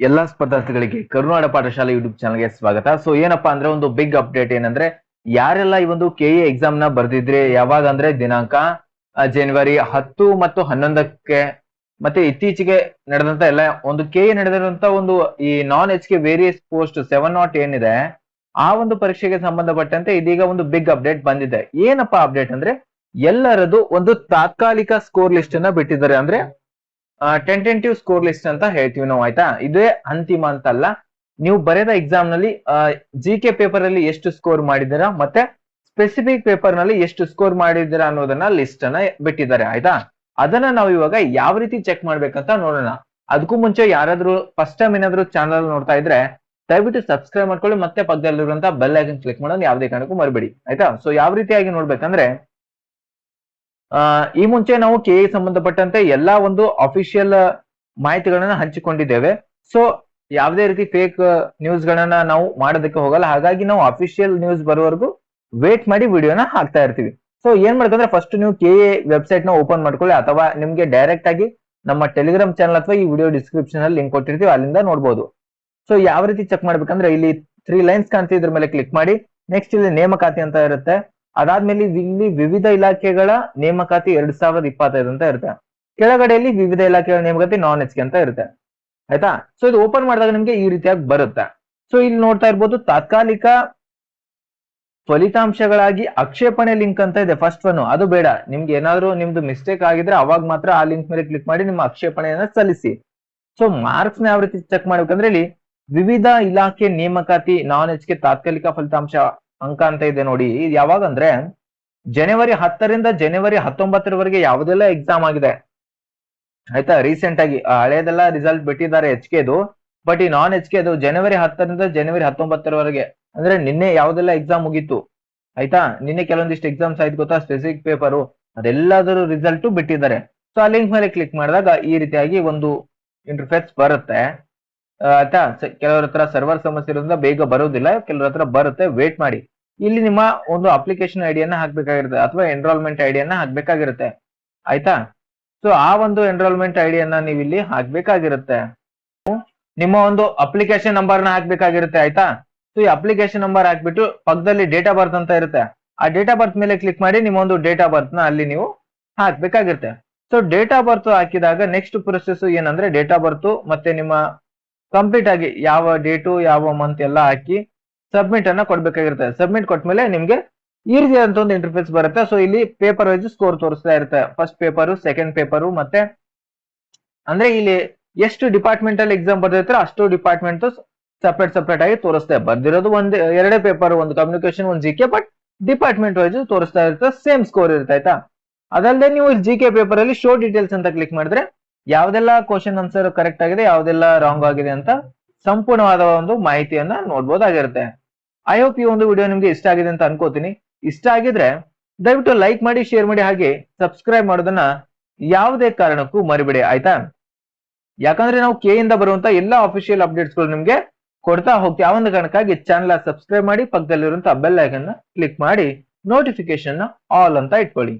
ಎಲ್ಲಾ ಸ್ಪರ್ಧಾರ್ಥಿಗಳಿಗೆ ಕರುನಾಡ ಪಾಠಶಾಲೆ ಯೂಟ್ಯೂಬ್ ಚಾನಲ್ಗೆ ಸ್ವಾಗತ. ಸೊ ಏನಪ್ಪಾ ಅಂದ್ರೆ ಒಂದು ಬಿಗ್ ಅಪ್ಡೇಟ್ ಏನಂದ್ರೆ, ಯಾರೆಲ್ಲ ಈ ಒಂದು ಕೆ ಎ ಎಕ್ಸಾಮ್ನ ಬರ್ದಿದ್ರೆ, ಯಾವಾಗ ಅಂದ್ರೆ ದಿನಾಂಕ ಜನವರಿ ಹತ್ತು ಮತ್ತು ಹನ್ನೊಂದಕ್ಕೆ, ಮತ್ತೆ ಇತ್ತೀಚೆಗೆ ನಡೆದಂತ ಎಲ್ಲ ಒಂದು ಕೆ ಎ ನಡೆದಿರುವಂತ ಒಂದು ಈ non H K various post seven not ಏನಿದೆ, ಆ ಒಂದು ಪರೀಕ್ಷೆಗೆ ಸಂಬಂಧಪಟ್ಟಂತೆ ಇದೀಗ ಒಂದು ಬಿಗ್ ಅಪ್ಡೇಟ್ ಬಂದಿದೆ. ಏನಪ್ಪಾ ಅಪ್ಡೇಟ್ ಅಂದ್ರೆ ಎಲ್ಲರದು ಒಂದು ತಾತ್ಕಾಲಿಕ ಸ್ಕೋರ್ ಲಿಸ್ಟ್ ಅನ್ನ ಬಿಟ್ಟಿದ್ದಾರೆ. ಅಂದ್ರೆ ಟೆಂಟೆಂಟಿವ್ ಸ್ಕೋರ್ ಲಿಸ್ಟ್ ಅಂತ ಹೇಳ್ತೀವಿ ನಾವು, ಆಯ್ತಾ? ಇದೇ ಅಂತಿಮ ಅಂತ ಅಲ್ಲ ನೀವು ಬರೆದ ಎಕ್ಸಾಮ್ನಲ್ಲಿ ಜಿ ಕೆ ಪೇಪರ್ ಅಲ್ಲಿ ಎಷ್ಟು ಸ್ಕೋರ್ ಮಾಡಿದ್ದೀರಾ, ಮತ್ತೆ ಸ್ಪೆಸಿಫಿಕ್ ಪೇಪರ್ನಲ್ಲಿ ಎಷ್ಟು ಸ್ಕೋರ್ ಮಾಡಿದ್ದೀರಾ ಅನ್ನೋದನ್ನ ಲಿಸ್ಟ್ ಅನ್ನ ಬಿಟ್ಟಿದ್ದಾರೆ, ಆಯ್ತಾ? ಅದನ್ನ ನಾವು ಇವಾಗ ಯಾವ ರೀತಿ ಚೆಕ್ ಮಾಡ್ಬೇಕಂತ ನೋಡೋಣ. ಅದಕ್ಕೂ ಮುಂಚೆ ಯಾರಾದ್ರೂ ಫಸ್ಟ್ ಟೈಮ್ ಏನಾದ್ರು ಚಾನಲ್ ನೋಡ್ತಾ ಇದ್ರೆ, ದಯವಿಟ್ಟು ಸಬ್ಸ್ಕ್ರೈಬ್ ಮಾಡ್ಕೊಳ್ಳಿ, ಮತ್ತೆ ಪಕ್ಕದಲ್ಲಿರುವಂತ ಬೆಲ್ ಐಕನ್ ಕ್ಲಿಕ್ ಮಾಡೋದು ಯಾವುದೇ ಕಾರಣಕ್ಕೂ ಮರಬೇಡಿ, ಆಯ್ತಾ? ಸೊ ಯಾವ ರೀತಿಯಾಗಿ ನೋಡ್ಬೇಕಂದ್ರೆ ಈ ಮುಂಚೆ ನಾವು ಕೆ ಸಂಬಂಧಪಟ್ಟಂತೆ ಎಲ್ಲಾ ಒಂದು ಅಫಿಷಿಯಲ್ ಮಾಹಿತಿಗಳನ್ನ ಹಂಚಿಕೊಂಡಿದ್ದೇವೆ. ಸೊ ಯಾವುದೇ ರೀತಿ ಫೇಕ್ ನ್ಯೂಸ್ ಗಳನ್ನ ನಾವು ಮಾಡೋದಕ್ಕೆ ಹೋಗಲ್ಲ. ಹಾಗಾಗಿ ನಾವು ಅಫಿಷಿಯಲ್ ನ್ಯೂಸ್ ಬರೋವರೆಗೂ ವೇಟ್ ಮಾಡಿ ವಿಡಿಯೋನ ಹಾಕ್ತಾ ಇರ್ತೀವಿ. ಸೊ ಏನ್ ಮಾಡ್ಬೇಕಂದ್ರೆ ಫಸ್ಟ್ ನೀವು ಕೆ ಎ ವೆಬ್ಸೈಟ್ನ ಓಪನ್ ಮಾಡ್ಕೊಳ್ಳಿ. ಅಥವಾ ನಿಮ್ಗೆ ಡೈರೆಕ್ಟ್ ಆಗಿ ನಮ್ಮ ಟೆಲಿಗ್ರಾಮ್ ಚಾನಲ್ ಅಥವಾ ಈ ವಿಡಿಯೋ ಡಿಸ್ಕ್ರಿಪ್ಷನ್ ಅಲ್ಲಿ ಲಿಂಕ್ ಕೊಟ್ಟಿರ್ತೀವಿ. ಅಲ್ಲಿಂದ ನೋಡ್ಬೋದು. ಸೊ ಯಾವ ರೀತಿ ಚೆಕ್ ಮಾಡ್ಬೇಕಂದ್ರೆ ಇಲ್ಲಿ ತ್ರೀ ಲೈನ್ಸ್ ಕಾಣ್ತಿ ಇದ್ರ ಮೇಲೆ ಕ್ಲಿಕ್ ಮಾಡಿ. ನೆಕ್ಸ್ಟ್ ಇಲ್ಲಿ ನೇಮಕಾತಿ ಅಂತ ಇರುತ್ತೆ. ಅದಾದ್ಮೇಲೆ ಇಲ್ಲಿ ವಿವಿಧ ಇಲಾಖೆಗಳ ನೇಮಕಾತಿ ಎರಡ್ ಸಾವಿರದ ಇಪ್ಪತ್ತೈದು ಅಂತ ಇರುತ್ತೆ. ಕೆಳಗಡೆಯಲ್ಲಿ ವಿವಿಧ ಇಲಾಖೆಗಳ ನೇಮಕಾತಿ ನಾನ್ ಎಚ್ಗೆ ಅಂತ ಇರುತ್ತೆ. ಆಯ್ತಾ? ಸೊ ಇದು ಓಪನ್ ಮಾಡಿದಾಗ ನಿಮ್ಗೆ ಈ ರೀತಿಯಾಗಿ ಬರುತ್ತೆ. ಸೊ ಇಲ್ಲಿ ನೋಡ್ತಾ ಇರ್ಬೋದು ತಾತ್ಕಾಲಿಕ ಫಲಿತಾಂಶಗಳಾಗಿ ಆಕ್ಷೇಪಣೆ ಲಿಂಕ್ ಅಂತ ಇದೆ ಫಸ್ಟ್ ಒನ್ ಅದು ಬೇಡ. ನಿಮ್ಗೆ ಏನಾದ್ರು ನಿಮ್ದು ಮಿಸ್ಟೇಕ್ ಆಗಿದ್ರೆ ಅವಾಗ ಮಾತ್ರ ಆ ಲಿಂಕ್ ಮೇಲೆ ಕ್ಲಿಕ್ ಮಾಡಿ ನಿಮ್ಮ ಆಕ್ಷೇಪಣೆಯನ್ನ ಸಲ್ಲಿಸಿ. ಸೊ ಮಾರ್ಕ್ಸ್ನ ಯಾವ ರೀತಿ ಚೆಕ್ ಮಾಡ್ಬೇಕಂದ್ರೆ ಇಲ್ಲಿ ವಿವಿಧ ಇಲಾಖೆ ನೇಮಕಾತಿ ನಾನ್ ಎಚ್ ಕೆ ತಾತ್ಕಾಲಿಕ ಫಲಿತಾಂಶ ಅಂಕ ಅಂತ ಇದೆ ನೋಡಿ. ಇದು ಯಾವಾಗ ಅಂದ್ರೆ ಜನವರಿ ಹತ್ತರಿಂದ ಜನವರಿ ಹತ್ತೊಂಬತ್ತರವರೆಗೆ ಯಾವುದೆಲ್ಲ ಎಕ್ಸಾಮ್ ಆಗಿದೆ? ಆಯ್ತಾ? ರೀಸೆಂಟ್ ಆಗಿ ಹಳೆಯದೆಲ್ಲ ರಿಸಲ್ಟ್ ಬಿಟ್ಟಿದ್ದಾರೆ ಎಚ್ ಕೆದು ಬಟ್ ಈ ನಾನ್ ಎಚ್ ಕೆದು ಜನವರಿ ಹತ್ತರಿಂದ ಜನವರಿ ಹತ್ತೊಂಬತ್ತರವರೆಗೆ, ಅಂದ್ರೆ ನಿನ್ನೆ ಯಾವ್ದೆಲ್ಲ ಎಕ್ಸಾಮ್ ಮುಗೀತು? ಆಯ್ತಾ? ನಿನ್ನೆ ಕೆಲವೊಂದಿಷ್ಟು ಎಕ್ಸಾಮ್ಸ್ ಆಯ್ತು ಗೊತ್ತಾ? ಸ್ಪೆಸಿಫಿಕ್ ಪೇಪರು ಅದೆಲ್ಲದರ ರಿಸಲ್ಟ್ ಬಿಟ್ಟಿದ್ದಾರೆ. ಸೊ ಆ ಲಿಂಕ್ ಮೇಲೆ ಕ್ಲಿಕ್ ಮಾಡಿದಾಗ ಈ ರೀತಿಯಾಗಿ ಒಂದು ಇಂಟರ್ಫೇಸ್ ಬರುತ್ತೆ. ಆಯ್ತಾ? ಕೆಲವ್ರ ಹತ್ರ ಸರ್ವರ್ ಸಮಸ್ಯೆ ಇರೋದ್ರಿಂದ ಬೇಗ ಬರೋದಿಲ್ಲ, ಕೆಲವ್ರ ಹತ್ರ ಬರುತ್ತೆ ವೇಟ್ ಮಾಡಿ. ಇಲ್ಲಿ ನಿಮ್ಮ ಒಂದು ಅಪ್ಲಿಕೇಶನ್ ಐಡಿಯನ್ನ ಹಾಕ್ಬೇಕಾಗಿರುತ್ತೆ, ಅಥವಾ ಎನ್ರೋಲ್ಮೆಂಟ್ ಐಡಿಯನ್ನ ಹಾಕ್ಬೇಕಾಗಿರುತ್ತೆ. ಆಯ್ತಾ? ಸೊ ಆ ಒಂದು ಎನ್ರೋಲ್ಮೆಂಟ್ ಐಡಿಯನ್ನ ನೀವು ಇಲ್ಲಿ ಹಾಕ್ಬೇಕಾಗಿರುತ್ತೆ. ನಿಮ್ಮ ಒಂದು ಅಪ್ಲಿಕೇಶನ್ ನಂಬರ್ನ ಹಾಕ್ಬೇಕಾಗಿರುತ್ತೆ, ಆಯ್ತಾ? ಸೊ ಈ ಅಪ್ಲಿಕೇಶನ್ ನಂಬರ್ ಹಾಕ್ಬಿಟ್ಟು ಪಕ್ಕದಲ್ಲಿ ಡೇಟ್ ಆಫ್ ಬರ್ತ್ ಅಂತ ಇರುತ್ತೆ. ಆ ಡೇಟ್ ಆಫ್ ಬರ್ತ್ ಮೇಲೆ ಕ್ಲಿಕ್ ಮಾಡಿ ನಿಮ್ಮ ಒಂದು ಡೇಟ್ ಆಫ್ ಬರ್ತ್ನ ಅಲ್ಲಿ ನೀವು ಹಾಕ್ಬೇಕಾಗಿರುತ್ತೆ. ಸೊ ಡೇಟ್ ಆಫ್ ಬರ್ತ್ ಹಾಕಿದಾಗ ನೆಕ್ಸ್ಟ್ ಪ್ರೊಸೆಸ್ ಏನಂದ್ರೆ ಡೇಟ್ ಆಫ್ ಬರ್ತ್ ಮತ್ತೆ ನಿಮ್ಮ ಕಂಪ್ಲೀಟ್ ಆಗಿ ಯಾವ ಡೇಟು ಯಾವ ಮಂತ್ ಎಲ್ಲ ಹಾಕಿ ಸಬ್ಮಿಟ್ ಅನ್ನ ಕೊಡ್ಬೇಕಾಗಿರುತ್ತೆ. ಸಬ್ಮಿಟ್ ಕೊಟ್ಮೇಲೆ ನಿಮ್ಗೆ ಈ ಅಂತ ಒಂದು ಇಂಟರ್ಫೇಸ್ ಬರುತ್ತೆ. ಸೊ ಇಲ್ಲಿ ಪೇಪರ್ ವೈಸ್ ಸ್ಕೋರ್ ತೋರಿಸ್ತಾ ಇರುತ್ತೆ. ಫಸ್ಟ್ ಪೇಪರು ಸೆಕೆಂಡ್ ಪೇಪರು ಮತ್ತೆ ಅಂದ್ರೆ ಇಲ್ಲಿ ಎಷ್ಟು ಡಿಪಾರ್ಟ್ಮೆಂಟ್ ಅಲ್ಲಿ ಎಕ್ಸಾಮ್ ಬರ್ದಿರ್ತಾರೆ ಅಷ್ಟು ಡಿಪಾರ್ಟ್ಮೆಂಟ್ ಸಪ್ರೇಟ್ ಸಪ್ರೇಟ್ ಆಗಿ ತೋರಿಸ್ತಾ ಬರ್ದಿರೋದು ಒಂದ್, ಎರಡೇ ಪೇಪರ್ ಒಂದು ಕಮ್ಯುನಿಕೇಶನ್ ಒಂದು G K but department wise ತೋರಿಸ್ತಾ ಇರುತ್ತೆ. ಸೇಮ್ ಸ್ಕೋರ್ ಇರುತ್ತೆ, ಆಯ್ತಾ? ಅದಲ್ಲದೆ ನೀವು ಜಿ ಕೆ ಪೇಪರ್ ಅಲ್ಲಿ ಶೋ ಡೀಟೇಲ್ಸ್ ಅಂತ ಕ್ಲಿಕ್ ಮಾಡಿದ್ರೆ ಯಾವ್ದೆಲ್ಲ ಕ್ವಶನ್ ಆನ್ಸರ್ ಕರೆಕ್ಟ್ ಆಗಿದೆ, ಯಾವ್ದೆಲ್ಲ ರಾಂಗ್ ಆಗಿದೆ ಅಂತ ಸಂಪೂರ್ಣವಾದ ಒಂದು ಮಾಹಿತಿಯನ್ನ ನೋಡ್ಬೋದಾಗಿರುತ್ತೆ. ಐ ಹೋಪ್ ಈ ಒಂದು ವಿಡಿಯೋ ನಿಮ್ಗೆ ಇಷ್ಟ ಆಗಿದೆ ಅಂತ ಅನ್ಕೋತೀನಿ. ಇಷ್ಟ ಆಗಿದ್ರೆ ದಯವಿಟ್ಟು ಲೈಕ್ ಮಾಡಿ ಶೇರ್ ಮಾಡಿ ಹಾಗೆ ಸಬ್ಸ್ಕ್ರೈಬ್ ಮಾಡೋದನ್ನ ಯಾವುದೇ ಕಾರಣಕ್ಕೂ ಮರಿಬೇಡಿ, ಆಯ್ತಾ? ಯಾಕಂದ್ರೆ ನಾವು ಕೆ ಇಂದ ಬರುವಂತ ಎಲ್ಲಾ ಅಫಿಷಿಯಲ್ ಅಪ್ಡೇಟ್ಸ್ಗಳು ನಿಮ್ಗೆ ಕೊಡ್ತಾ ಹೋಗ್ತೀವಿ. ಆ ಒಂದು ಕಾರಣಕ್ಕಾಗಿ ಚಾನಲ್ ಸಬ್ಸ್ಕ್ರೈಬ್ ಮಾಡಿ ಪಕ್ಕದಲ್ಲಿರುವಂತಹ ಬೆಲ್ ಐಕನ್ ಕ್ಲಿಕ್ ಮಾಡಿ ನೋಟಿಫಿಕೇಶನ್ ಆಲ್ ಅಂತ ಇಟ್ಕೊಳ್ಳಿ.